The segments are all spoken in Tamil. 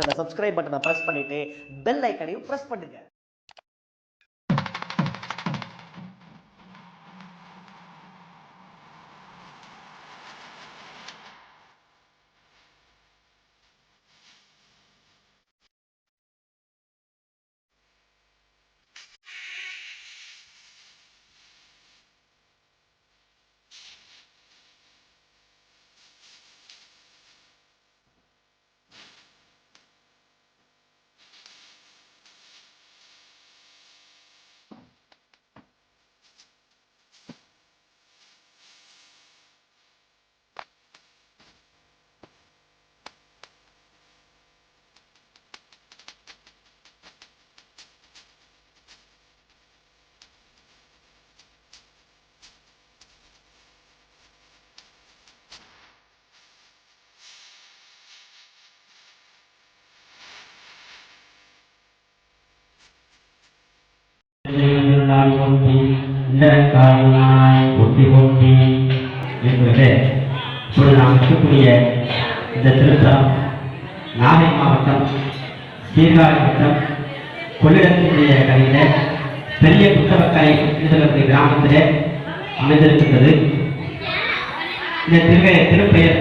அந்த சப்ஸ்கிரைப் பட்டனை பிரஸ் பண்ணிட்டு பெல் ஐக்கனையும் பிரஸ் பண்ணுங்கள் திருநாள் போற்றி இந்த ஒட்டி போற்றி என்பது இப்பொழுது நாம் இருக்கக்கூடிய இந்த திருத்தலம் நாகை மாவட்டம் சீர்காழி வட்டம் கொள்ளிடத்தினுடைய கரையில பெரிய புத்தகக்கலை என்று சொல்லக்கூடிய கிராமத்திலே அமைந்திருக்கின்றது. இந்த திருவே திருப்பெயர்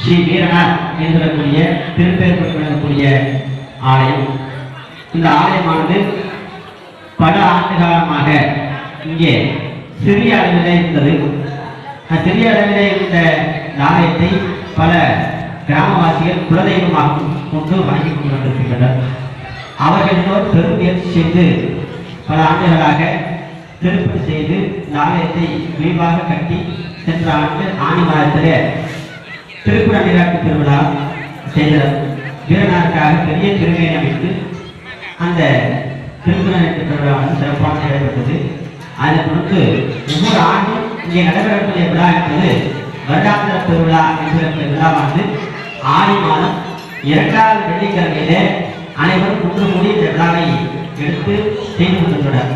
ஸ்ரீ வீரனார் என்று சொல்லக்கூடிய திருப்பெயர் கொண்டு விளங்கக்கூடிய ஆலயம். இந்த ஆலயமானது பல ஆண்டு காலமாக இங்கே சிறிய அளவிலே இருந்தது. சிறிய அளவிலே இருந்த நாணயத்தை ஆலயத்தை பல கிராமவாசிகள் குலதெய்வமாக கொண்டு வணங்கி கொண்டு வந்திருக்கின்றனர். அவர்கள் எல்லோரும் பெரும் முயற்சி செய்து பல ஆண்டுகளாக திருப்பணி செய்து இந்த ஆலயத்தை விரிவாக கட்டி சென்ற ஆண்டு ஆணி மாதத்திலே திருக்குற நீராட்டு திருவிழா செய்தனர் வீரனாருக்காக பெரிய திருமையை அமைத்து அந்த திருக்குறளுக்கு திருவிழா வந்து சிறப்பாக நடைபெற்றது அதை பொறுத்து ஒவ்வொரு ஆண்டும் இங்கே நடைபெறக்கூடிய விழா என்பது வருடாந்திர திருவிழா என்கிற விழாவானது. ஆடி மாதம் இரண்டாவது வெள்ளிக்கிழமையிலே அனைவரும் ஒன்று கூடி இந்த விழாவை எடுத்து செய்து கொண்டிருக்கிறார்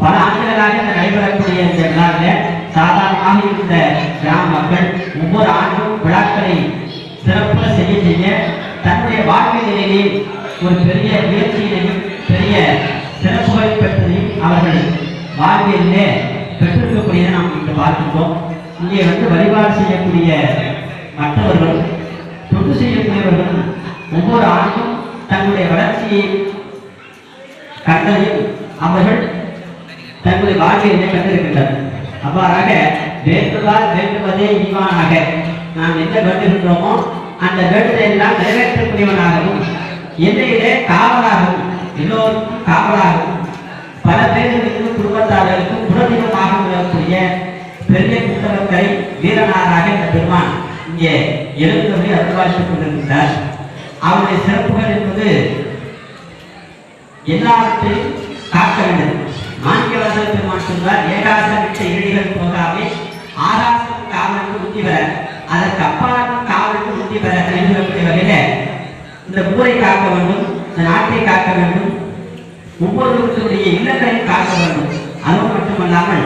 பல ஆண்டுகளாக இந்த நடைபெறக்கூடிய இந்த விழாவில் சாதாரணமாக இருந்த கிராம மக்கள் ஒவ்வொரு ஆண்டும் விழாக்களை சிறப்பாக செய்ய செய்ய தன்னுடைய வாழ்க்கை நிலையில் ஒரு பெரிய முயற்சியினையும் பெரிய சிறப்புகளை பெற்றதையும் அவர்கள் வாழ்வியலிலே பெற்றிருக்கக்கூடிய நாம் இன்று பார்க்கின்றோம். இங்கே வந்து வழிபாடு செய்யக்கூடிய மற்றவர்கள் தொண்டு செய்யக்கூடியவர்கள் ஒவ்வொரு ஆண்டும் தங்களுடைய வளர்ச்சியை கண்டதையும் அவர்கள் தங்களுடைய வாழ்க்கையிலே கண்டிருக்கின்றனர். அவ்வாறாக வேண்டுவார் வேண்டுவதே ஈவானாக நாம் என்ன வேண்டுகின்றோமோ அந்த வேண்டுதலை எல்லாம் நிறைவேற்றக்கூடியவனாகவும் எல்லையிலே காவலாகவும் எல்லோருக்கும் காவலாகவும் பல பேர்களுக்கும் குடும்பத்தார்களுக்கும் குலதெய்வமாக விளங்கக்கூடிய பெரிய புத்தகத்தை வீரனாராக இந்த பெருமான் இங்கே எழுந்தவரை அருள்வாழ்த்துக் கொண்டிருக்கிறார் அவருடைய சிறப்புகள் என்பது எல்லாவற்றையும் காக்க வேண்டும். மாணிக்கவாசல் பெருமான் சொல்வார் ஏகாசமிட்ட இடிகள் போகாமே ஆகாசம் காவலுக்கு உத்தி பெற. அதற்கு அப்பாலும் காவலுக்கு உத்தி பெற. என்று வகையில் வகையில இந்த ஊரை காக்க வேண்டும் இந்த நாட்டை காக்க வேண்டும். ஒவ்வொருவருடைய இல்லங்களையும் காக்க வேண்டும். அது மட்டுமல்லாமல்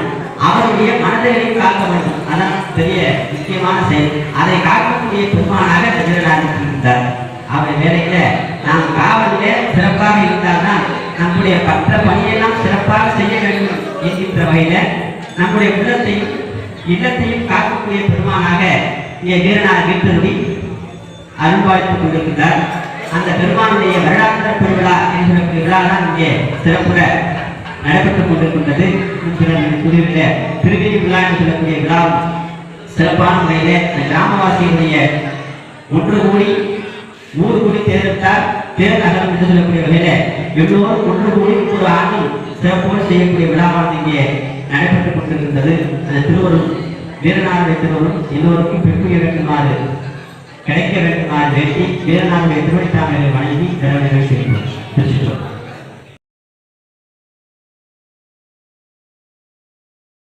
அவருடைய மனதையும் காக்க வேண்டும். அதான் பெரிய முக்கியமான செயல். அதை காக்கக்கூடிய பெருமானாக இருக்கிறார் அவர் வேலையில நாம் காவலிலே சிறப்பாக இருந்தால்தான் நம்முடைய மற்ற பணியெல்லாம் சிறப்பாக செய்ய வேண்டும் என்கின்ற வகையில நம்முடைய உள்ளத்தையும் இல்லத்தையும் காக்கக்கூடிய பெருமானாக இங்கே வீரனார் வீட்டினுடைய அருள்வாழ்த்துக் கொண்டிருக்கிறார். அந்த பெருமானுடைய வருடாந்திர பெருவிழா என்கிற விழா தான் இங்கே சிறப்புற நடைபெற்றுக் கொண்டிருக்கின்றது. திருவிழி விழா என்று சொல்லக்கூடிய விழா சிறப்பான முறையிலே அந்த கிராமவாசிகளுடைய ஒன்று கூடி ஊர் கூடி தேர்ந்தெடுத்தார் தேர்நகரம் என்று சொல்லக்கூடிய வகையில எல்லோரும் ஒன்று கூடி ஒவ்வொரு ஆண்டும் சிறப்போடு செய்யக்கூடிய விழாவானது இங்கே நடைபெற்றுக் கொண்டிருக்கின்றது. அந்த திருவரும் வீரநாதனுடைய திருவரும் எல்லோருக்கும் பெருமை வேண்டுமாறு கிடைக்க வேண்டும். நான் வேண்டி வீரநாளுடைய திருவடித்தாமரை வணங்கி